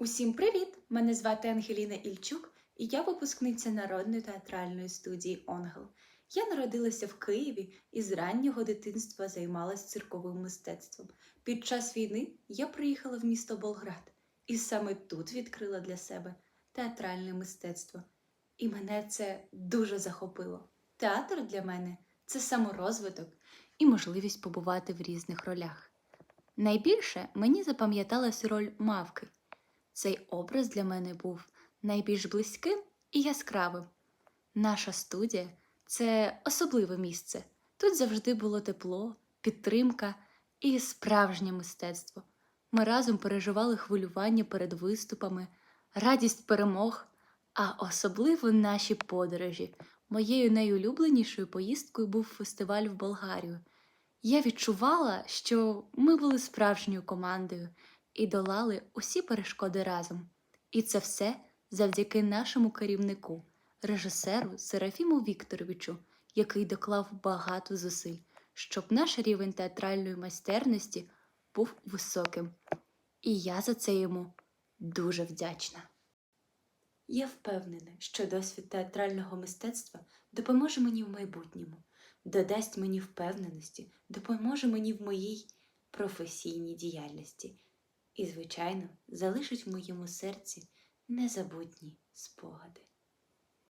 Усім привіт! Мене звати Ангеліна Ільчук, і я випускниця народної театральної студії Онгел. Я народилася в Києві і з раннього дитинства займалася цирковим мистецтвом. Під час війни я приїхала в місто Болград і саме тут відкрила для себе театральне мистецтво. І мене це дуже захопило. Театр для мене це саморозвиток і можливість побувати в різних ролях. Найбільше мені запам'яталась роль мавки. Цей образ для мене був найбільш близьким і яскравим. Наша студія це особливе місце. Тут завжди було тепло, підтримка і справжнє мистецтво. Ми разом переживали хвилювання перед виступами, радість перемог, а особливо наші подорожі. Моєю найулюбленішою поїздкою був фестиваль в Болгарію. Я відчувала, що ми були справжньою командою і долали усі перешкоди разом. І це все завдяки нашому керівнику, режисеру Серафіму Вікторовичу, який доклав багато зусиль, щоб наш рівень театральної майстерності був високим. І я за це йому дуже вдячна. Я впевнена, що досвід театрального мистецтва допоможе мені в майбутньому, додасть мені впевненості, допоможе мені в моїй професійній діяльності і, звичайно, залишить в моєму серці незабутні спогади.